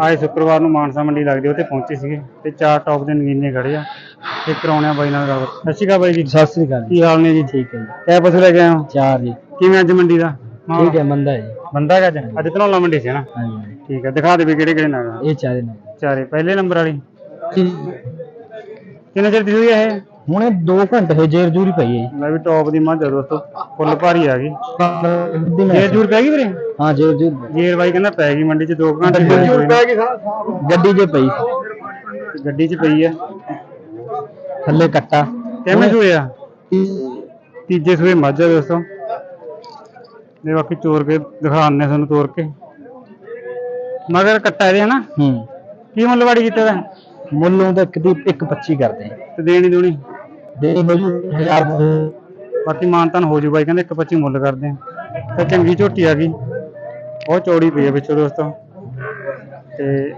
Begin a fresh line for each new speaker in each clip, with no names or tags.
ਆਏ। ਸ਼ੁੱਕਰਵਾਰ ਨੂੰ ਮਾਨਸਾ ਮੰਡੀ ਲੱਗਦੀ ਉੱਥੇ ਪਹੁੰਚੇ ਸੀਗੇ ਤੇ ਚਾਰ ਟੌਪ ਦੇ ਨਗੀਨੇ ਖੜੇ ਆ। ਤੇ ਕਰਾਉਣਿਆ ਬਾਈ ਨਾਲ ਗੱਲ। ਸਤਿ ਸ਼੍ਰੀ ਅਕਾਲ ਬਾਈ ਜੀ।
ਸਤਿ ਸ੍ਰੀ ਅਕਾਲ ਜੀ।
ਕੀ ਹਾਲ ਨੇ ਜੀ?
ਠੀਕ ਹੈ ਜੀ।
ਕਿਹ ਪਸ਼ੂ ਲੈ ਕੇ ਆਏ ਹੋ?
ਚਾਰ ਜੀ।
ਕਿਵੇਂ ਅੱਜ ਮੰਡੀ ਦਾ
ਠੀਕ ਹੈ ਮੰਦਾ ਹੈ ਜੀ।
ਬੰਦਾ ਹੈਗਾ ਅੱਜ? ਅੱਜ ਧਨੌਲਾ ਮੰਡੀ ਸੀ ਨਾ?
ਹਾਂਜੀ
ਠੀਕ ਹੈ ਦਿਖਾ ਦੇ ਵੀ ਕਿਹੜੇ ਕਿਹੜੇ ਨਗ।
ਇਹ ਚਾਰੇ ਨੇ
ਚਾਰੇ ਪਹਿਲੇ ਨੰਬਰ ਵਾਲੀ। ਕਿੰਨੇ ਚਿਰ ਦੀ ਹੋਈ ਹੈ ਇਹ?
ਹੁਣੇ 2 ਘੰਟੇ ਹੋਏ ਜੇਰ ਜੂਰੀ ਪਈ ਹੈ
ਮੈਂ ਵੀ ਟੌਪ ਦੀ ਮੱਝ ਆ ਦੋਸਤੋ ਫੁੱਲ ਭਾਰੀ ਆ ਗਈ।
ਜੀ
ਜੇਰ ਜੂਰ ਪੈ ਗਈ ਵੀਰੇ?
ਹਾਂ ਜੇਰ ਜੂਰ।
ਜੇਰ ਬਾਈ ਕਹਿੰਦਾ ਪੈ ਗਈ ਮੰਡੀ 'ਚ 2 ਘੰਟੇ ਹੋਏ ਹੋਏ ਨੇ।
ਗੱਡੀ 'ਚ ਪਈ।
ਗੱਡੀ 'ਚ ਪਈ ਆ।
ਥੱਲੇ ਕੱਟਾ।
ਕਿਵੇਂ ਸੂਏ ਆ? ਤੀਜੇ ਸੂਏ ਮੱਝ ਆ ਦੋਸਤੋ। ਦੇ ਬਾਕੀ ਚੋਰ ਕੇ ਦਿਖਾਉਂਦੇ ਤੁਹਾਨੂੰ ਤੋਰ ਕੇ। ਮਗਰ ਕੱਟਾ ਇਹਦੇ ਹਨਾ?
ਹੂੰ।
ਕੀ ਮੁੱਲ ਵਾੜੀ ਕੀਤਾ ਦਾ
ਮੁੱਲੋਂ ਤਾਂ ਇੱਕ ਦੀ 1.25 ਕਰਦੇ ਆ।
ਤੇ ਦੇਣੀ ਦੂਣੀ?
ਦੇ ਮਿਲੂ 1000
ਬਾਕੀ ਮਾਨਤਾਨ ਹੋ ਜੂ ਬਾਈ ਕਹਿੰਦੇ 1.25 ਮੁੱਲ ਕਰਦੇ ਆ। ਤੇ ਚੰਗੀ ਝੋਟੀ ਆ ਗਈ। ਬਹੁਤ ਚੌੜੀ ਪਈ ਆ ਵਿੱਚੋਂ ਦੋਸਤੋ। ਤੇ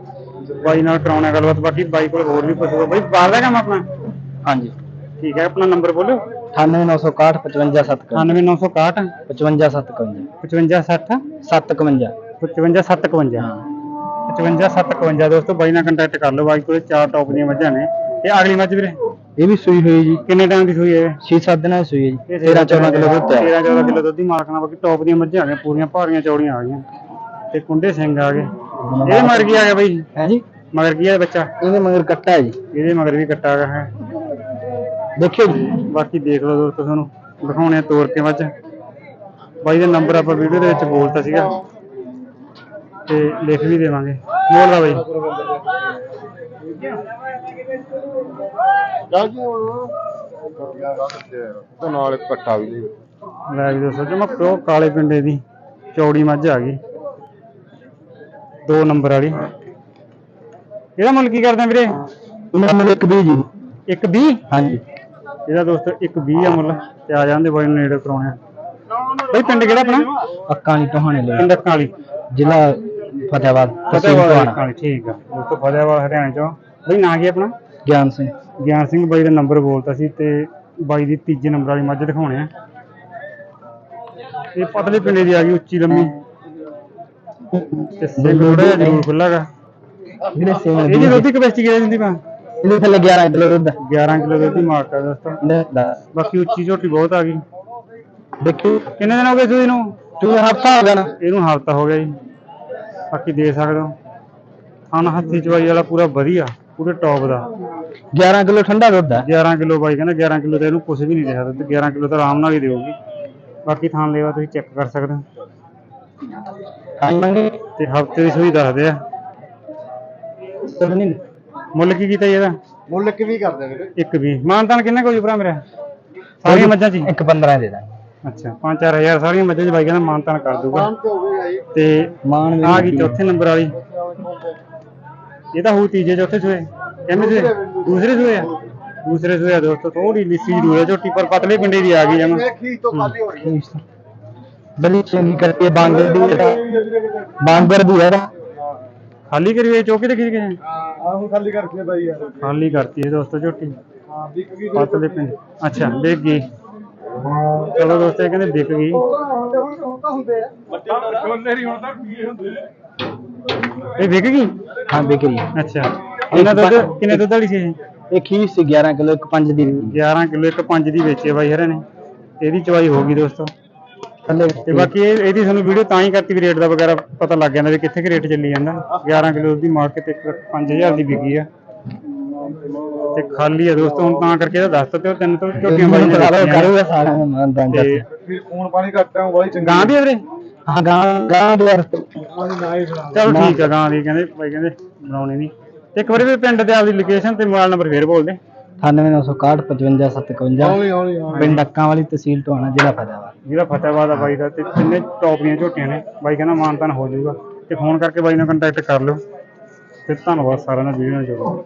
ਬਾਈ ਨਾਲ ਕਰਾਉਣਾ ਗੱਲਬਾਤ ਬਾਕੀ ਬਾਈ ਕੋਲ ਹੋਰ ਵੀ ਪੁੱਛੂਗਾ। ਬਾਈ ਬਾਹਰ ਦਾ ਕੰਮ ਆਪਣਾ?
ਹਾਂਜੀ।
ਠੀਕ ਹੈ ਆਪਣਾ ਨੰਬਰ ਬੋਲਿਓ।
98961 55751
98961
55751
5560
751
55751
ਹਾਂ।
55751 ਦੋਸਤੋ ਬਾਈ ਨਾਲ ਕੰਟੈਕਟ ਕਰ ਲਓ। ਬਾਈ ਕੋਲੇ ਚਾਰ ਟੌਪ ਦੀਆਂ ਮੱਝਾਂ ਨੇ। ਇਹ ਅਗਲੀ ਮੱਝ ਵੀਰੇ?
ਇਹ ਵੀ ਸੂਈ ਹੋਈ ਜੀ।
ਕਿੰਨੇ ਟਾਈਮ ਦੀ ਸੂਈ ਹੈ
6-7 ਦਿਨਾਂ ਦੀ ਸੂਈ ਹੈ ਜੀ। 13 14 ਕਿਲੋ ਦੁੱਧ ਹੈ।
13 14 ਕਿਲੋ ਦੁੱਧ ਦੀ ਮਾਲਕਣਾ ਬਾਕੀ ਟੌਪ ਦੀਆਂ ਮੱਝਾਂ ਆ ਗਈਆਂ ਪੂਰੀਆਂ ਭਾਰੀਆਂ ਚੌੜੀਆਂ ਆ ਗਈਆਂ। ਤੇ ਕੁੰਡੇ ਸਿੰਘ ਆ ਗਏ। ਇਹ ਮਰ ਗਿਆ ਆ ਬਾਈ?
ਹੈ ਜੀ?
ਮਗਰ ਕੀ ਹੈ ਬੱਚਾ?
ਇਹਦੇ ਮਗਰ ਕੱਟਾ ਹੈ ਜੀ।
ਇਹਦੇ ਮਗਰ ਵੀ ਕੱਟਾ ਹੈ।
ਦੇਖਿਓ ਜੀ।
ਬਾਕੀ ਦੇਖ ਲਓ ਦੋਸਤੋ ਤੁਹਾਨੂੰ। ਦਿਖਾਉਣੇ ਤੋਰ ਕੇ ਮੱਝ ਬਾਈ ਦਾ ਨੰਬਰ ਆਪਾਂ ਵੀਡੀਓ ਦੇ ਵਿੱਚ ਬੋਲਤਾ ਸੀਗਾ। ਤੇ ਲਿਖ ਵੀ ਦੇਵਾਂਗੇ। ਬੋਲਦਾ ਬਾਈ।
ਤੇ ਨਾਲ ਇੱਕ ਇਕੱਠਾ ਵੀ ਲਈ
ਲੈ ਵੀ ਦੋਸਤੋ ਜਮਾ ਪਿਓ ਕਾਲੇ ਪਿੰਡੇ ਦੀ ਚੌੜੀ ਮੱਝ ਆ ਗਈ। ਦੋ ਨੰਬਰ ਵਾਲੀ। ਇਹਦਾ ਮੁੱਲ ਕੀ ਕਰਦੇ ਆ ਵੀਰੇ?
ਉਹਨਾਂ ਨੂੰ ਇੱਕ ਦੀ ਜੀ।
ਇੱਕ 20
ਹਾਂਜੀ।
ਇਹਦਾ ਦੋਸਤੋ ਇੱਕ 20 ਆ ਮੁੱਲ ਤੇ ਆ ਜਾਂਦੇ ਬਾਈ ਨੂੰ ਨੇੜੇ ਕਰਾਉਣੇ ਆ। ਬਈ ਪਿੰਡ ਕਿਹੜਾ ਆਪਣਾ?
ਅੱਕਾਂ ਦੀ ਟੋਹਾਣੇ ਲਈ
ਪਿੰਡ ਅੱਕਾਂ ਵਾਲੀ।
ਜ਼ਿਲ੍ਹਾ ਫਤਿਆਬਾਦ ਤਹਿਸੀਲ
ਫਤਿਹਵਾਲ
ਟੋਹਾਣਾ
ਠੀਕ ਆ। ਦੋਸਤੋ ਫਤਿਹਵਾਲ ਹਰਿਆਣੇ ਚੋਂ। ਬਈ ਨਾਂ ਕੀ ਆਪਣਾ?
ਗਿਆਨ ਸਿੰਘ।
ਗਿਆਨ ਸਿੰਘ ਬਾਈ ਦਾ ਨੰਬਰ ਬੋਲਤਾ ਸੀ ਤੇ ਬਾਈ ਦੀ ਤੀਜੇ ਨੰਬਰ ਵਾਲੀ ਮੱਝ ਦਿਖਾਉਣੇ ਆ। ਇਹ ਪਤਲੇ ਪਿੰਡੇ ਦੀ ਆ ਗਈ ਉੱਚੀ ਲੰਮੀ। ਤੇ ਸਿੰਘ ਥੋੜਾ ਜਿਹਾ ਜ਼ਰੂਰ ਖੁੱਲਾਗਾ ਇਹਦੀ ਦੁੱਧ ਦੀ ਕਪੈਸਿਟੀ ਦਿੰਦੀ ਪਾ
ਇਹਦੇ ਥੱਲੇ 11 ਕਿਲੋ ਦੁੱਧ। ਹੈ
11 ਕਿਲੋ ਦੁੱਧ ਦੀ ਮਾਰਕ ਦੋਸਤੋ। ਬਾਕੀ ਉੱਚੀ ਝੋਟੀ ਬਹੁਤ ਆ ਗਈ।
ਦੇਖਿਓ
ਕਿੰਨੇ ਦਿਨ ਹੋ ਗਏ ਸੂਈ ਨੂੰ?
ਤੂੰ ਹਫਤਾ ਹੋ ਗਿਆ ਨਾ।
ਇਹਨੂੰ ਹਫਤਾ ਹੋ ਗਿਆ ਜੀ। ਬਾਕੀ ਦੇ ਸਕਦੇ ਹੋ। ਥਣ ਹੱਥੀ ਚਵਾਈ ਵਾਲਾ ਪੂਰਾ ਵਧੀਆ। ਪੂਰੇ ਟੌਪ ਦਾ।
11 ਕਿਲੋ ਠੰਡਾ ਦੁੱਧ ਹੈ।
11 ਕਿਲੋ ਬਾਈ ਕਹਿੰਦਾ 11 ਕਿਲੋ ਤਾਂ ਇਹਨੂੰ ਕੁਝ ਵੀ ਨਹੀਂ ਰਿਹਾ ਦੁੱਧ। 11 ਕਿਲੋ ਤਾਂ ਆਰਾਮ ਨਾਲ ਹੀ ਦੇਊਗੀ। ਬਾਕੀ ਥਾਂ ਲੈਵਾ ਤੁਸੀਂ ਚੈੱਕ ਕਰ ਸਕਦੇ ਹੋ। ਤੇ ਹਫ਼ਤੇ ਦੀ ਸੂਈ ਦੱਸਦੇ ਆ।
ਤਦ ਨਹੀਂ
ਮੁੱਲ ਕੀ ਕੀਤਾ ਜੀ ਇਹਦਾ?
ਮੁੱਲ ਕਿ ਵੀ ਕਰਦੇ ਵੀਰੇ।
ਇੱਕ ਵੀ ਮਾਨਤਾਨ ਕਿੰਨਾ ਕੋਈ ਭਰਾ ਮੇਰਾ? ਸਾਰੀਆਂ ਮੱਝਾਂ ਹੀ?
ਇੱਕ 15 ਦੇ ਦਾਂਗੇ।
ਅੱਛਾ 5-4000 ਸਾਰੀਆਂ ਮੱਝਾਂ ਚ ਬਾਈ ਕਹਿੰਦਾ ਮਾਨਤਾਨ ਕਰ ਦੂਗਾ
ਤੇ
ਮਾਨ
ਆ ਗਈ ਚੌਥੇ ਨੰਬਰ ਵਾਲੀ। ਇਹ ਤਾਂ ਹੋਊ ਤੀਜੇ ਚੌਥੇ ਸੂਏ ਕਿੰਨੇ ਸੂਏ ਦੂਸਰੇ ਸੂਏ ਆ ਦੂਸਰੇ ਸੂਏ ਆ ਦੋਸਤੋ ਥੋੜੀ ਲਿੱਸੀ ਜ਼ਰੂਰ ਹੈ ਝੋਟੀ ਪਰ ਪਤਲੇ ਪਿੰਡੇ ਦੀ ਆ ਗਈ ਜਮਾ
ਇਹ ਖੀਰ ਤੋਂ ਖਾਲੀ ਹੋ ਰਹੀ
ਬਲੀ ਚੰਗੀ ਕਰਤੀ ਹੈ ਬਾਂਗਰ ਦੀ ਹੈ ਬਾਂਗਰ ਦੀ ਹੈ ਨਾ।
ਖਾਲੀ ਕਰੀ ਹੋਈ ਚੌਕੀ ਤੇ ਖਿੱਚ ਗਏ
ਹਾਂ ਹੁਣ ਖਾਲੀ ਕਰਕੇ ਬਾਈ ਯਾਰ
ਖਾਲੀ ਕਰਤੀ ਹੈ ਦੋਸਤੋ ਝੋਟੀ
ਹਾਂ
ਇਹ ਵਿਕ ਗਈ?
ਹਾਂ ਵਿਕਰੀ
ਅੱਛਾ। ਇਹਨਾਂ ਦੁੱਧ ਕਿੰਨੇ ਦੁੱਧ ਵਾਲੀ ਸੀ ਇਹ?
ਖੀਰ ਸੀ 11 ਕਿਲੋ ਇੱਕ 5 ਦੀ।
11 ਕਿਲੋ ਇੱਕ 5 ਦੀ ਵੇਚੀ ਬਾਈ ਹਰੇ ਨੇ। ਇਹਦੀ ਚਵਾਈ ਹੋ ਗਈ ਦੋਸਤੋ।
ਥੱਲੇ
ਤੇ ਬਾਕੀ ਇਹ ਇਹਦੀ ਤੁਹਾਨੂੰ ਵੀਡੀਓ ਤਾਂ ਹੀ ਕਰਤੀ ਵੀ ਰੇਟ ਦਾ ਵਗੈਰਾ ਪਤਾ ਲੱਗ ਜਾਂਦਾ ਵੀ ਕਿੱਥੇ ਕਿ ਰੇਟ ਚੱਲੀ ਜਾਂਦਾ। 11 ਕਿਲੋ ਦੀ ਮਾਰਕੀਟ ਇੱਕ ਲੱਖ ਪੰਜ ਹਜ਼ਾਰ ਦੀ ਵਿਕੀ ਆ। ਤੇ ਖਾਲੀ ਆ ਦੋਸਤੋ ਹੁਣ ਤਾਂ ਕਰਕੇ ਇਹਦਾ ਦੱਸ ਦਿੱਤੇ ਉਹ ਤਿੰਨ ਤੋਂ ਝੋਟੀਆਂ ਬਾਈ ਨੇ ਰੱਖੀਆਂ। ਨੇ।
ਕਰੂਗਾ ਸਾਰਾ ਮਾਨ ਤਾਂ
ਤੇ
ਫਿਰ ਖੂਨ ਪਾਣੀ ਘੱਟਾ ਵਾਲੀ ਚੰਗੀ
ਗਾਂ ਦੀ ਆ ਵੀਰੇ?
ਹਾਂ ਗਾਂ ਗਾਂ ਦੇ
ਚਲੋ ਠੀਕ ਆ ਗਾਂ ਦੀ ਕਹਿੰਦੇ ਬਾਈ ਕਹਿੰਦੇ ਬਣਾਉਣੀ ਨਹੀਂ। ਤੇ ਇੱਕ ਵਾਰੀ ਵੀ ਪਿੰਡ ਤੇ ਆਪਦੀ ਲੋਕੇਸ਼ਨ ਤੇ ਮੋਬਾਈਲ ਨੰਬਰ ਫੇਰ ਬੋਲ ਦੇ
98961 55751
ਹੌਲੀ ਹੌਲੀ ਹਾਂ
ਪਿੰਡ ਅੱਕਾਂ ਵਾਲੀ ਤਹਿਸੀਲ ਟੋਹਾਣਾ ਜ਼ਿਲ੍ਹਾ
ਜਿਹੜਾ ਫਤਿਹਵਾਦ ਆ ਬਾਈ ਦਾ ਤੇ ਤਿੰਨੇ ਟੌਪ ਦੀਆਂ ਝੋਟੀਆਂ ਨੇ। ਬਾਈ ਕਹਿੰਦਾ ਮਾਨਤਾਨ ਹੋ ਜਾਊਗਾ। ਤੇ ਫੋਨ ਕਰਕੇ ਬਾਈ ਨਾਲ ਕੰਟੈਕਟ ਕਰ ਲਿਓ। ਤੇ ਧੰਨਵਾਦ ਸਾਰਿਆਂ ਦਾ ਵੀਡੀਓ ਨਾਲ ਜੁੜੋ।